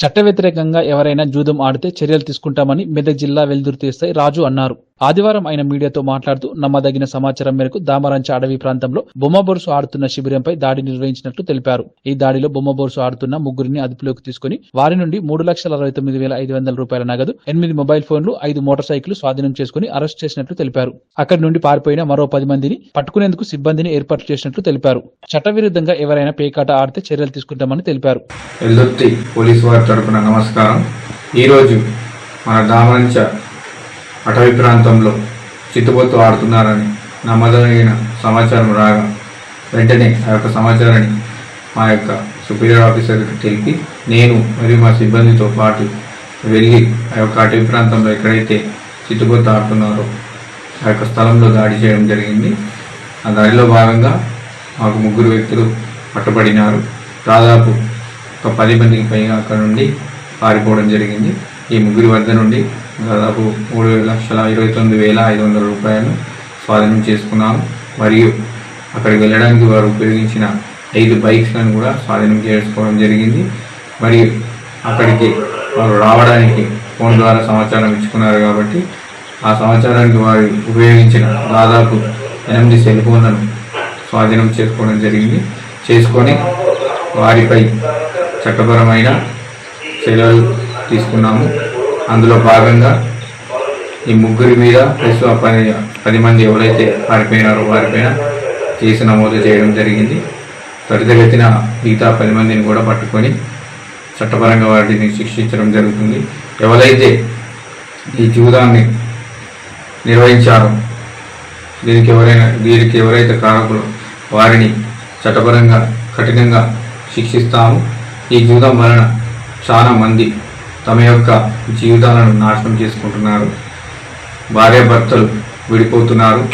చట్ట వ్యతిరేకంగా ఎవరైనా జూదం ఆడితే చర్యలు తీసుకుంటామని మెదక్ జిల్లా వెల్దుర్తి ఎస్ఐ రాజు అన్నారు ఆదివారం ఆయన మీడియాతో మాట్లాడుతూ నమ్మదగిన సమాచారం మేరకు దామరంచ అడవి ప్రాంతంలో బొమ్మబొరుసు ఆడుతున్న శిబిరంపై దాడి నిర్వహించినట్లు తెలిపారు. ఈ దాడిలో బొమ్మబొరుసు ఆడుతున్న ముగ్గురిని అదుపులోకి తీసుకుని వారి నుండి మూడు లక్షల అరవై తొమ్మిది వేల ఐదు వందల రూపాయల నగదు ఎనిమిది మొబైల్ ఫోన్లు ఐదు మోటార్ సైకిల్ స్వాధీనం చేసుకుని అరెస్ట్ చేసినట్లు తెలిపారు. అక్కడి నుండి పారిపోయిన మరో పది మందిని పట్టుకునేందుకు సిబ్బందిని ఏర్పాటు చేసినట్లు తెలిపారు. చట్టవిరుద్ధంగా ఎవరైనా పేకాట ఆడితే చర్యలు తీసుకుంటామని తెలిపారు. పోలీసు వారి తరపున నమస్కారం. ఈరోజు మన దామరంచ అటవీ ప్రాంతంలో చిత్తుబొత్తు ఆడుతున్నారని నమ్మదగిన సమాచారం రాగా వెంటనే ఆ యొక్క సమాచారాన్ని మా యొక్క సుపీరియర్ ఆఫీసర్కి తెలిపి నేను మరియు మా సిబ్బందితో పాటు వెళ్ళి ఆ యొక్క అటవీ ప్రాంతంలో ఎక్కడైతే చిత్తుబొత్తు ఆడుతున్నారో ఆ యొక్క స్థలంలో దాడి చేయడం జరిగింది. ఆ దాడిలో భాగంగా మాకు ముగ్గురు వ్యక్తులు పట్టుబడినారు. దాదాపు ఒక పది మందికి పైగా అక్కడ నుండి పారిపోవడం జరిగింది. ఈ ముగ్గురి వద్ద నుండి దాదాపు మూడు లక్షల ఇరవై తొమ్మిది వేల ఐదు వందల రూపాయలు స్వాధీనం చేసుకున్నాము మరియు అక్కడికి వెళ్ళడానికి వారు ఉపయోగించిన ఐదు బైక్స్లను కూడా స్వాధీనం చేసుకోవడం జరిగింది. మరియు అక్కడికి వారు రావడానికి ఫోన్ ద్వారా సమాచారం ఇచ్చుకున్నారు కాబట్టి ఆ సమాచారానికి వారు ఉపయోగించిన దాదాపు ఎనిమిది సెల్ ఫోన్లను స్వాధీనం చేసుకోవడం జరిగింది. చేసుకొని వారిపై చట్టపరమైన చర్యలు తీసుకున్నాము. అందులో భాగంగా ఈ ముగ్గురి మీద ప్లస్ పని పది పది మంది ఎవరైతే పారిపోయినారో వారిపైన కేసు నమోదు చేయడం జరిగింది. త్వరితగతిన మిగతా పది మందిని కూడా పట్టుకొని చట్టపరంగా వాటిని శిక్షించడం జరుగుతుంది. ఎవరైతే ఈ జూదాన్ని నిర్వహించారో దీనికి ఎవరైనా వీరికి ఎవరైతే కారకులు వారిని చట్టపరంగా కఠినంగా శిక్షిస్తాము. ఈ జూదం వలన చాలా మంది తమ యొక్క జీవితాలను నాశనం చేసుకుంటున్నారు. భార్యాభర్తలు విడిపోతున్నారు.